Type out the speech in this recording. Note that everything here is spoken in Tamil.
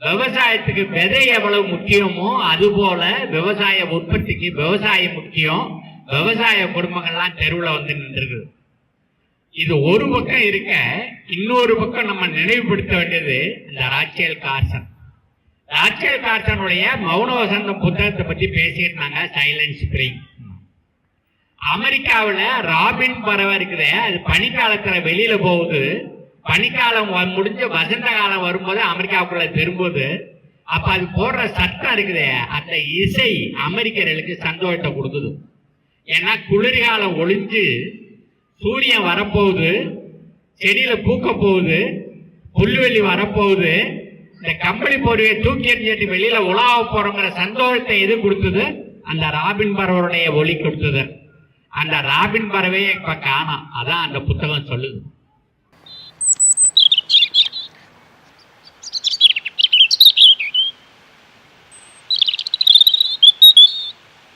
விவசாயத்துக்கு விதை எவ்வளவு முக்கியமோ அது போல விவசாய உற்பத்திக்கு விவசாயம் முக்கியம். விவசாய குடும்பங்கள்லாம் தெருவில் வந்து நின்றுருக்குது. இது ஒரு பக்கம் இருக்க இன்னொரு பக்கம் நம்ம நினைவுபடுத்த வேண்டியது இந்த ராச்சேல் கார்சன். ராச்சேல் கார்சனுடைய மௌனவசந்த புத்தகத்தை பத்தி பேசியிருந்தாங்க சைலன்ஸ் ஸ்பிரிங் அமெரிக்காவில் ராபின் பறவை இருக்குது அது பனிக்காலத்தில் வெளியில போகுது. பனிக்காலம் முடிஞ்ச முடிஞ்சு வசந்த காலம் வரும்போது அமெரிக்காவுக்குள்ள திரும்புது அப்ப அது போடுற சட்டம் இருக்குதே அந்த இசை அமெரிக்கர்களுக்கு சந்தோஷத்தை கொடுக்குது. ஏன்னா குளிர்காலம் ஒளிஞ்சு சூரியன் வரப்போகுது செடியில பூக்க போகுது புல்வெளி வரப்போகுது இந்த கம்பளி போர்வையை தூக்கி எறிஞ்சிட்டு வெளியில உலாவ போறோங்கிற சந்தோஷத்தை எது கொடுத்தது? அந்த ராபின் பறவருடைய ஒளி கொடுத்தது. அந்த ராபின் பறவையை இப்ப காணும் அதான் அந்த புத்தகம் சொல்லுது.